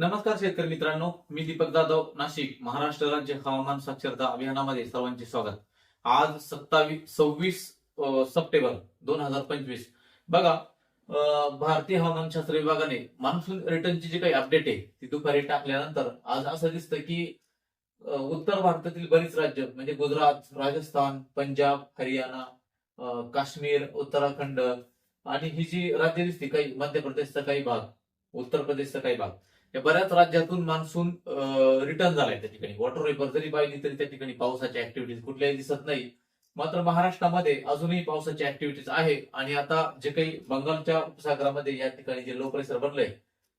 नमस्कार शेतकरी मित्रांनो मी दीपक जाधव नाशिक महाराष्ट्र राज्य हवामान साक्षरता अभियानामध्ये सर्वांचे स्वागत. आज सत्तावीस सव्वीस सप्टेंबर दोन हजार पंचवीस. बघा अं, भारतीय हवामानशास्त्र विभागाने मान्सून रिटर्नची जी काही अपडेट आहे ती दुपारी टाकल्यानंतर आज असं दिसतं की उत्तर भारतातील बरीच राज्य म्हणजे गुजरात राजस्थान पंजाब हरियाणा काश्मीर उत्तराखंड आणि ही जी राज्य दिसते काही मध्य प्रदेशचा काही भाग उत्तर प्रदेशचा काही भाग या बऱ्याच राज्यातून मान्सून रिटर्न झालाय त्या ठिकाणी. वॉटर वेपर जरी पाहिली तरी त्या ठिकाणी पावसाची ऍक्टिव्हिटीज कुठल्याही दिसत नाही मात्र महाराष्ट्रामध्ये अजूनही पावसाची ऍक्टिव्हिटीज आहे आणि आता जे काही बंगालच्या उपसागरामध्ये या ठिकाणी जे लो प्रेशर बनलंय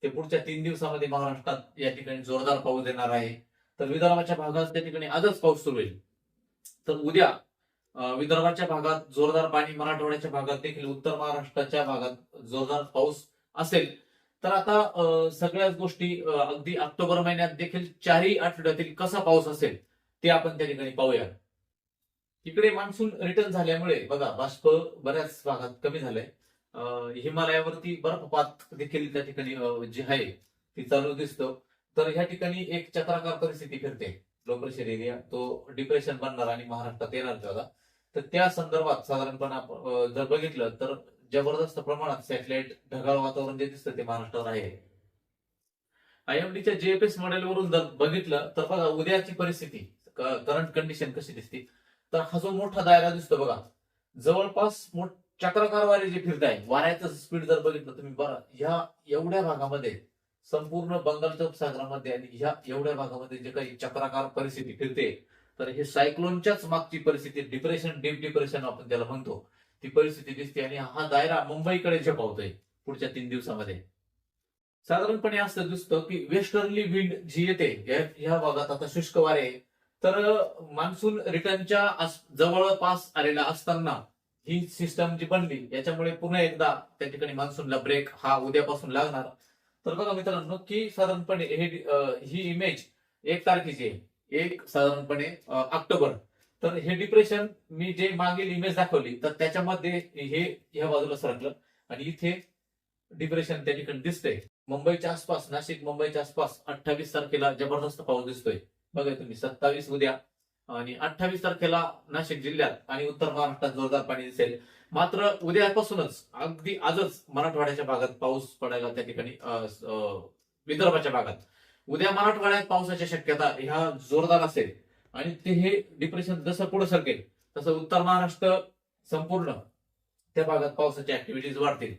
ते पुढच्या तीन दिवसामध्ये महाराष्ट्रात या ठिकाणी जोरदार पाऊस देणार आहे. तर विदर्भाच्या भागात त्या ठिकाणी आजच पाऊस सुरू होईल तर उद्या विदर्भाच्या भागात जोरदार पाणी मराठवाड्याच्या भागात देखील उत्तर महाराष्ट्राच्या भागात जोरदार पाऊस असेल. तर आता सगळ्याच गोष्टी अगदी ऑक्टोबर महिन्यात देखील चारही आठवड्यातील कसा पाऊस असेल ते आपण त्या ठिकाणी पाहूया. इकडे मान्सून रिटर्न झाल्यामुळे बघा बाष्प बऱ्याच भागात कमी झालंय. हिमालयावरती बर्फपात देखील त्या ठिकाणी जी आहे ती चालू दिसतो. तर ह्या ठिकाणी एक चक्राकार परिस्थिती फिरते. लो प्रेशर एरिया तो डिप्रेशन बनणार आणि महाराष्ट्रात येणार बघा तर त्या संदर्भात साधारणपणे आपण, जर बघितलं तर जबरदस्त प्रमाणात सॅटेलाइट ढगाळ वातावरण जे दिसतं ते महाराष्ट्रावर आहे. आयएमडीच्या जीएफएस मॉडेलवरून जर बघितलं तर बघा उद्याची परिस्थिती करंट कंडिशन कशी दिसते तर हा जो मोठा दायरा दिसतो बघा जवळपास चक्रकार चक्राकार वारे जे फिरत आहे वाऱ्याचं स्पीड जर बघितलं तुम्ही बघा ह्या एवढ्या भागामध्ये संपूर्ण बंगालच्या उपसागरामध्ये आणि ह्या एवढ्या भागामध्ये जे काही चक्राकार परिस्थिती फिरते तर हे सायक्लोनच्याच मागची परिस्थिती डिप्रेशन डीप डिप्रेशन आपण त्याला म्हणतो. ती परिस्थिती दिसते आणि हा दायरा मुंबईकडे झेपावतोय पुढच्या तीन दिवसामध्ये. साधारणपणे असं दिसतं की वेस्टर्नली विंड जी येते या- भागात आता शुष्क वारे आहे. तर मान्सून रिटर्नच्या जवळपास आलेला असताना ही सिस्टम जी बनली याच्यामुळे पुन्हा एकदा त्या ठिकाणी मान्सूनला ब्रेक हा उद्यापासून लागणार. तर बघा मित्रांनो की साधारणपणे हे ही इमेज एक तारखेची आहे. एक साधारणपणे ऑक्टोबर. तर हे डिप्रेशन मी जे मागील इमेज दाखवली तर त्याच्यामध्ये हे ह्या बाजूला सरकलं. आणि इथे डिप्रेशन त्या ठिकाणी दिसतंय. मुंबईच्या आसपास नाशिक मुंबईच्या आसपास अठ्ठावीस तारखेला जबरदस्त पाऊस दिसतोय. बघा तुम्ही सत्तावीस उद्या आणि अठ्ठावीस तारखेला नाशिक जिल्ह्यात आणि उत्तर महाराष्ट्रात जोरदार पाणी दिसेल. मात्र उद्यापासूनच अगदी आजच मराठवाड्याच्या भागात पाऊस पडायला त्या ठिकाणी विदर्भाच्या भागात. उद्या मराठवाड्यात पावसाची शक्यता ह्या जोरदार असेल. आणि ते हे डिप्रेशन जसं पुढे सरकेल तसं उत्तर महाराष्ट्र संपूर्ण त्या भागात पावसाची ऍक्टिव्हिटीज वाढतील.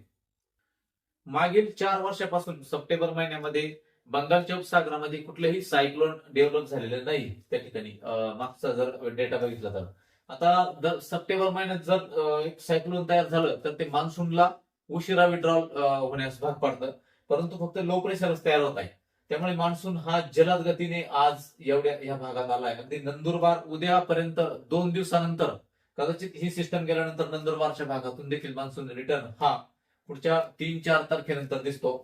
मागील चार वर्षापासून सप्टेंबर महिन्यामध्ये बंगालच्या उपसागरामध्ये कुठलेही सायक्लोन डेव्हलप झालेले नाही त्या ठिकाणी. मागचा जर डेटा बघितला तर. आता जर सप्टेंबर महिन्यात जर एक सायक्लोन तयार झालं तर ते मान्सूनला उशिरा विड्रॉल होण्यास भाग पडतं. परंतु फक्त लो प्रेशरच तयार होत आहे. त्यामुळे मान्सून हा जलद गतीने आज एवढ्या या भागात आलाय. अगदी नंदुरबार उद्यापर्यंत दोन दिवसानंतर कदाचित ही सिस्टम गेल्यानंतर नंदुरबारच्या भागातून देखील मान्सून रिटर्न हा पुढच्या तीन चार तारखेनंतर दिसतो.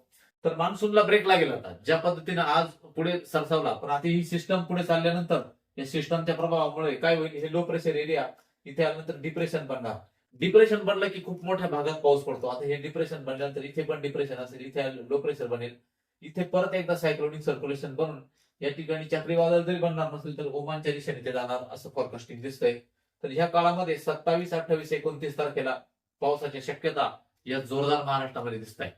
तर मान्सूनला ब्रेक लागेल आता. ज्या पद्धतीने आज पुढे सरसावला पण आता ही सिस्टम पुढे चालल्यानंतर या सिस्टमच्या प्रभावामुळे काय होईल हे लो प्रेशर एरिया इथे आल्यानंतर डिप्रेशन बनणार. डिप्रेशन बनलं की खूप मोठ्या भागात पाऊस पडतो. आता हे डिप्रेशन बनल्यानंतर इथे पण डिप्रेशन असेल इथे लो प्रेशर बनेल. इथे परत एकदा सायक्लोनिक सर्क्युलेशन बनून या ठिकाणी चक्रीवादळ जरी बनणार नसेल तर ओमानच्या दिशेने ते जाणार असं फॉरकास्टिंग दिसतंय. तर ह्या काळामध्ये सत्तावीस अठ्ठावीस एकोणतीस तारखेला पावसाची शक्यता या जोरदार महाराष्ट्रामध्ये दिसत आहे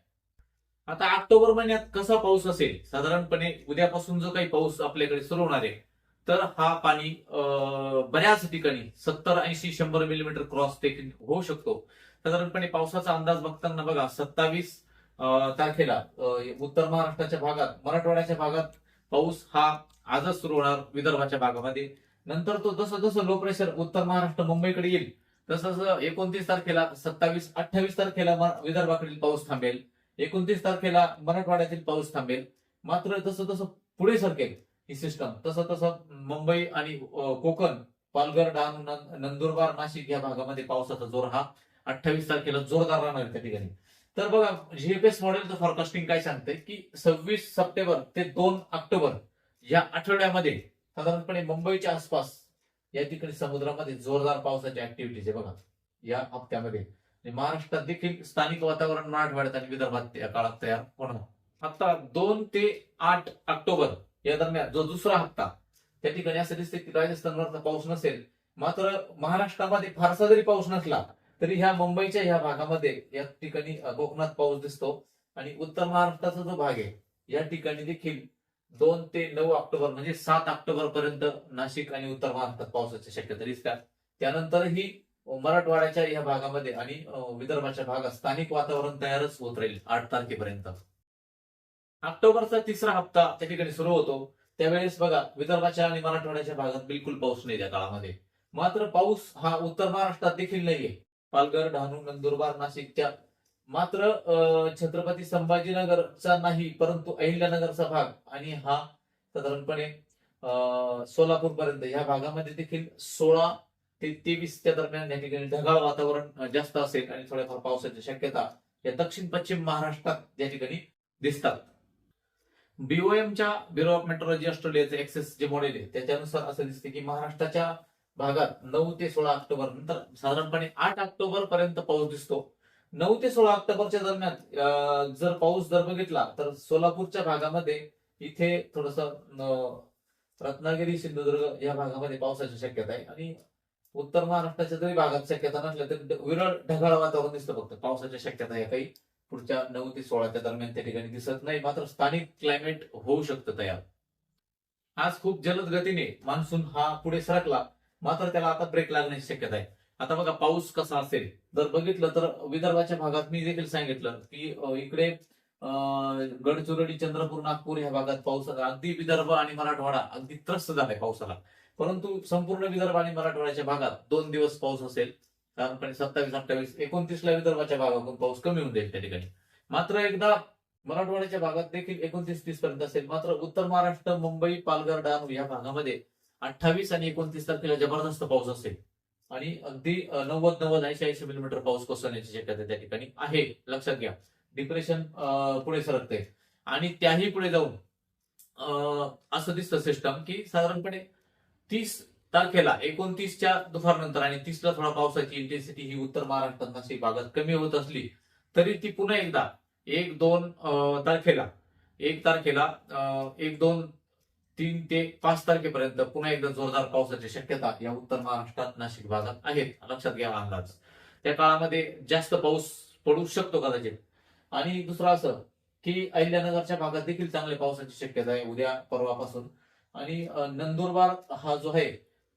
आता ऑक्टोबर महिन्यात कसा पाऊस असेल? साधारणपणे उद्यापासून जो काही पाऊस आपल्याकडे सुरू होणार आहे तर हा पाणी अं, बऱ्याच ठिकाणी सत्तर ऐंशी शंभर मिलीमीटर क्रॉस देखील होऊ शकतो. साधारणपणे पावसाचा अंदाज बघताना बघा सत्तावीस तारखेला उत्तर महाराष्ट्राच्या भागात मराठवाड्याच्या भागात पाऊस हा आजच सुरू होणार विदर्भाच्या भागामध्ये. नंतर तो जसं जसं लो प्रेशर उत्तर महाराष्ट्र मुंबईकडे येईल तसं जसं एकोणतीस तारखेला सत्तावीस अठ्ठावीस तारखेला विदर्भाकडील पाऊस थांबेल. एकोणतीस तारखेला मराठवाड्यातील पाऊस थांबेल. मात्र जसं जसं पुढे सरकेल ही सिस्टम तसं तसं मुंबई आणि कोकण पालघर डहाणू नंदुरबार नाशिक या भागामध्ये पावसाचा जोर हा अठ्ठावीस तारखेला जोरदार राहणार त्या ठिकाणी. तर बघा जीएफएस मॉडेलचं फॉरकास्टिंग काय सांगते की सव्वीस सप्टेंबर ते दोन ऑक्टोबर या आठवड्यामध्ये साधारणपणे मुंबईच्या आसपास या ठिकाणी समुद्रामध्ये जोरदार पावसाची ऍक्टिव्हिटीज आहे बघा या हप्त्यामध्ये. महाराष्ट्रात देखील स्थानिक वातावरण मराठवाड्यात आणि विदर्भात या काळात तयार होणार. आता दोन ते आठ ऑक्टोबर या दरम्यान जो दुसरा हप्ता त्या ठिकाणी असं दिसते की राजस्थानवरचा पाऊस नसेल मात्र महाराष्ट्रामध्ये फारसा जरी पाऊस नसला तरी ह्या मुंबईच्या ह्या भागामध्ये या ठिकाणी कोकणात पाऊस दिसतो. आणि उत्तर महाराष्ट्राचा जो भाग आहे या ठिकाणी देखील दोन ते नऊ ऑक्टोबर म्हणजे सात ऑक्टोबर पर्यंत नाशिक आणि उत्तर महाराष्ट्रात पावसाची शक्यता दिसतात त्यानंतरही मराठवाड्याच्या या भागामध्ये आणि विदर्भाच्या भागात स्थानिक वातावरण तयारच होत राहील आठ तारखेपर्यंत. ऑक्टोबरचा तिसरा हप्ता त्या ठिकाणी सुरू होतो. त्यावेळेस बघा विदर्भाच्या आणि मराठवाड्याच्या भागात बिलकुल पाऊस नाही त्या काळामध्ये. मात्र पाऊस हा उत्तर महाराष्ट्रात देखील नाहीये. पालघर डहाणू नंदुरबार नाशिकच्या मात्र छत्रपती संभाजीनगरचा नाही परंतु अहिल्यानगरचा भाग आणि हा साधारणपणे सोलापूर पर्यंत या भागामध्ये देखील सोळा ते तेवीसच्या दरम्यान या ठिकाणी ढगाळ वातावरण जास्त असेल आणि थोड्याफार पावसाची शक्यता या दक्षिण पश्चिम महाराष्ट्रात या ठिकाणी दिसतात. बीओएमच्या ब्युरो ऑफ मेट्रोलॉजी ऑस्ट्रेलियाचे एक्सेस जे मॉडेल आहे त्याच्यानुसार असं दिसते की महाराष्ट्राच्या भागात नऊ ते सोळा ऑक्टोबर नंतर साधारणपणे आठ ऑक्टोबर पर्यंत पाऊस दिसतो. नऊ ते सोळा ऑक्टोबरच्या दरम्यान जर पाऊस जर बघितला तर सोलापूरच्या भागामध्ये इथे थोडस रत्नागिरी सिंधुदुर्ग या भागामध्ये पावसाची शक्यता आहे. आणि उत्तर महाराष्ट्राच्या जरी भागात शक्यता नसल्या तरी विरळ ढगाळ वातावरण दिसतं फक्त. पावसाच्या शक्यता या काही. पुढच्या नऊ ते सोळाच्या दरम्यान त्या ठिकाणी दिसत नाही. मात्र स्थानिक क्लायमेट होऊ शकतं तयार. आज खूप जलद गतीने मान्सून हा पुढे सरकला. मात्र त्याला आता ब्रेक लागण्याची शक्यता आहे. आता बघा पाऊस कसा असेल? जर बघितलं तर विदर्भाच्या भागात मी देखील सांगितलं की इकडे अं, गडचिरोली चंद्रपूर नागपूर या भागात पाऊस अगदी विदर्भ आणि मराठवाडा अगदी त्रस्त झालाय पावसाला. परंतु संपूर्ण विदर्भ आणि मराठवाड्याच्या भागात दोन दिवस पाऊस असेल साधारणपणे सत्तावीस अठ्ठावीस एकोणतीसला विदर्भाच्या भागातून पाऊस कमी होऊन जाईल त्या ठिकाणी. मात्र एकदा मराठवाड्याच्या भागात देखील एकोणतीस तीस पर्यंत असेल मात्र उत्तर महाराष्ट्र मुंबई पालघर डहाणू या भागामध्ये अठ्ठावीस आणि एकोणतीस तारखेला जबरदस्त पाऊस असेल. आणि अगदी नव्वद नव्वद ऐंशी ऐंशी मिलीमीटर पाऊस कोसळण्याची शक्यता त्या ठिकाणी आहे. लक्षात घ्या. डिप्रेशन पुढे सरकते. आणि त्याही पुढे जाऊन असं दिसतं सिस्टम की साधारणपणे तीस तारखेला एकोणतीसच्या दुपारनंतर आणि तीसला थोडा पावसाची इंटेन्सिटी ही उत्तर महाराष्ट्रात नाशिक भागात कमी होत असली तरी ती पुन्हा एकदा एक दोन तारखेला एक तारखेला अं, एक दोन तीन ते पाच तारखेपर्यंत पुन्हा एकदा जोरदार पावसाची शक्यता या उत्तर महाराष्ट्रात नाशिक भागात आहेत. लक्षात घ्या अंदाज. त्या काळामध्ये जास्त पाऊस पडू शकतो कदाचित. आणि दुसरं असं की अहिल्यानगरच्या भागात देखील चांगल्या पावसाची शक्यता आहे उद्या परवापासून. आणि नंदुरबार हा जो आहे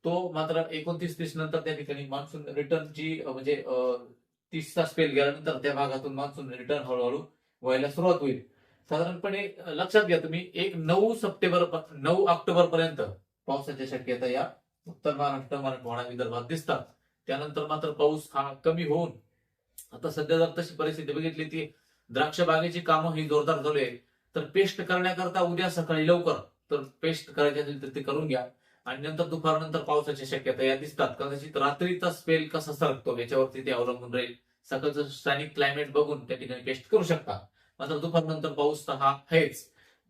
तो मात्र एकोणतीस तीस नंतर त्या ठिकाणी मान्सून रिटर्नची म्हणजे अं, तीसचा स्पेल गेल्यानंतर त्या भागातून मान्सून रिटर्न हळूहळू व्हायला सुरुवात होईल. साधारणपणे लक्षात घ्या तुम्ही एक नऊ सप्टेंबर नऊ ऑक्टोबर पर्यंत पावसाच्या शक्यता या उत्तर महाराष्ट्र मराठवाडा विदर्भात दिसतात. त्यानंतर मात्र पाऊस हा कमी होऊन आता सध्या जर तशी परिस्थिती बघितली ती द्राक्ष बागेची कामं ही जोरदार चालू आहे तर पेस्ट करण्याकरता उद्या सकाळी लवकर तर पेस्ट करायची असेल तर ते करून घ्या. आणि नंतर दुपारनंतर पावसाची शक्यता या दिसतात. कदाचित रात्रीचा स्पेल कसा सरकतो याच्यावरती ते अवलंबून राहील. सकाळचं स्थानिक क्लायमेट बघून त्या ठिकाणी पेस्ट करू शकता. मात्र दुपारनंतर पाऊस तर हा आहेच.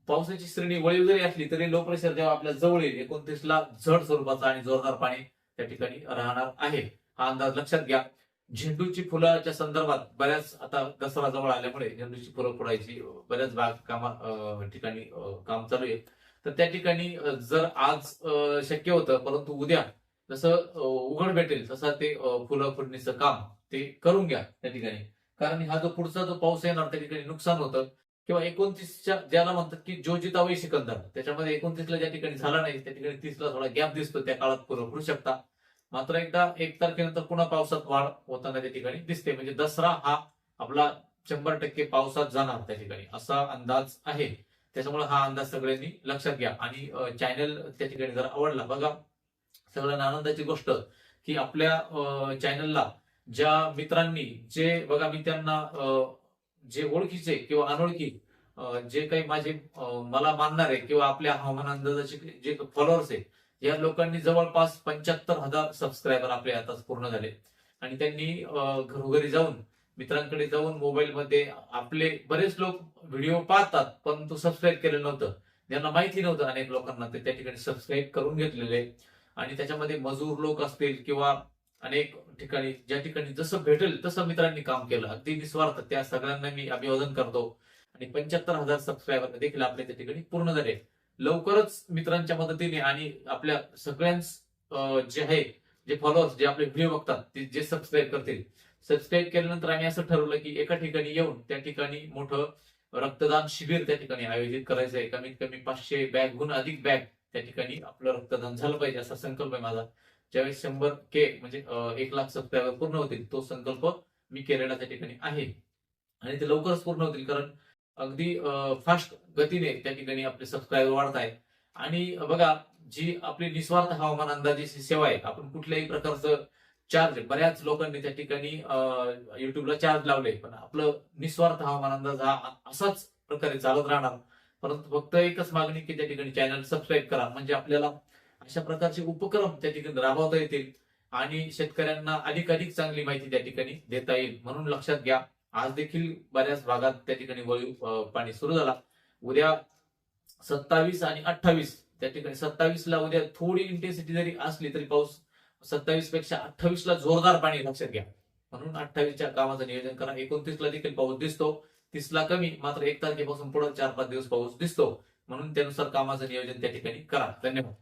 पावसाची श्रेणी वळीव जरी असली तरी लो प्रेशर जेव्हा आपल्या जवळ येईल एकोणतीस ला झड स्वरूपाचा आणि जोरदार पाणी त्या ठिकाणी राहणार आहे. हा अंदाज लक्षात घ्या. झेंडूची फुलाच्या संदर्भात बऱ्याच आता दसरा जवळ आल्यामुळे झेंडूची फुलं फुडायची बऱ्याच बाग कामा ठिकाणी काम चालू आहे. तर त्या ठिकाणी जर आज शक्य होतं परंतु उद्या जसं उघड भेटेल तसं ते फुलं फुडणीचं काम ते करून घ्या त्या ठिकाणी. कारण हा जो पुढचा जो पाऊस येणार त्या ठिकाणी नुकसान होतं. किंवा एकोणतीसच्या ज्याला म्हणतात की जो जितावई सिकंदर त्याच्यामध्ये एकोणतीसला ज्या ठिकाणी झाला नाही त्या ठिकाणी तीसला थोडा गॅप दिसतो त्या काळात पूर्व होऊ शकता. मात्र एकदा एक तारखेनंतर पुन्हा पावसात वाढ होताना त्या ठिकाणी दिसते. म्हणजे दसरा हा आपला शंभर टक्के पावसात जाणार त्या ठिकाणी असा अंदाज आहे. त्याच्यामुळे हा अंदाज सगळ्यांनी लक्षात घ्या. आणि चॅनल त्या ठिकाणी जर आवडला बघा सगळ्यांना आनंदाची गोष्ट की आपल्या चॅनलला ज्या मित्रांनी जे बघा मी त्यांना जे ओळखीचे किंवा अनोळखी जे काही माझे मला मानणारे किंवा आपल्या हवामान अंदाजाचे जे फॉलोअर्स आहे या लोकांनी जवळपास पंच्याहत्तर हजार सबस्क्रायबर आपले आता पूर्ण झाले. आणि त्यांनी घरोघरी जाऊन मित्रांकडे जाऊन मोबाईलमध्ये आपले बरेच लोक व्हिडिओ पाहतात परंतु सबस्क्राईब केलेलं नव्हतं. ज्यांना माहिती नव्हतं अनेक लोकांना ते त्या ठिकाणी सबस्क्राईब करून घेतलेले. आणि त्याच्यामध्ये मजूर लोक असतील किंवा अनेक ठिकाणी ज्या ठिकाणी जसं भेटेल तसं मित्रांनी काम केलं. अगदी निस्वार्थ त्या सगळ्यांना मी अभिवादन करतो. आणि पंच्याहत्तर हजार सबस्क्रायबर देखील आपल्या त्या ठिकाणी पूर्ण झाले लवकरच मित्रांच्या मदतीने आणि आपल्या सगळ्यांच जे आहे जे फॉलोअर्स जे आपले व्हिडिओ बघतात ते जे सबस्क्राईब करतील. सबस्क्राईब केल्यानंतर आम्ही असं ठरवलं की एका ठिकाणी येऊन त्या ठिकाणी मोठं रक्तदान शिबिर त्या ठिकाणी आयोजित करायचं आहे. कमीत कमी पाचशे बॅगहून अधिक बॅग त्या ठिकाणी आपलं रक्तदान झालं पाहिजे असा संकल्प आहे माझा. ज्यावेळेस शंभर के म्हणजे एक लाख सबस्क्रायबर पूर्ण होतील तो संकल्प मी केलेला त्या ठिकाणी आहे. आणि ते लवकरच पूर्ण होतील कारण अगदी फास्ट गतीने त्या ठिकाणी आपले सबस्क्रायबर वाढत आहेत आणि बघा जी आपली निस्वार्थ हवामान अंदाजाची सेवा आहे आपण कुठल्याही प्रकारचं चार्ज बऱ्याच लोकांनी त्या ठिकाणी युट्यूबला चार्ज लावले पण आपलं निस्वार्थ हवामान अंदाज हा असाच प्रकारे चालत राहणार. परंतु फक्त एकच मागणी की त्या ठिकाणी चॅनल सबस्क्राईब करा. म्हणजे आपल्याला अशा प्रकारचे उपक्रम त्या ठिकाणी राबवता येतील आणि शेतकऱ्यांना अधिक अधिक चांगली माहिती त्या ठिकाणी देता येईल. म्हणून लक्षात घ्या आज देखील बऱ्याच भागात त्या ठिकाणी वळीव पाणी सुरू झाला. उद्या सत्तावीस आणि अठ्ठावीस त्या ठिकाणी सत्तावीस ला उद्या थोडी इंटेन्सिटी जरी असली तरी पाऊस सत्तावीसपेक्षा अठ्ठावीस ला जोरदार पाणी लक्षात घ्या. म्हणून अठ्ठावीसच्या कामाचं नियोजन करा. एकोणतीस ला देखील पाऊस दिसतो. तीसला कमी मात्र एक तारखेपासून पुढे चार पाच दिवस पाऊस दिसतो. म्हणून त्यानुसार कामाचं नियोजन त्या ठिकाणी करा. धन्यवाद.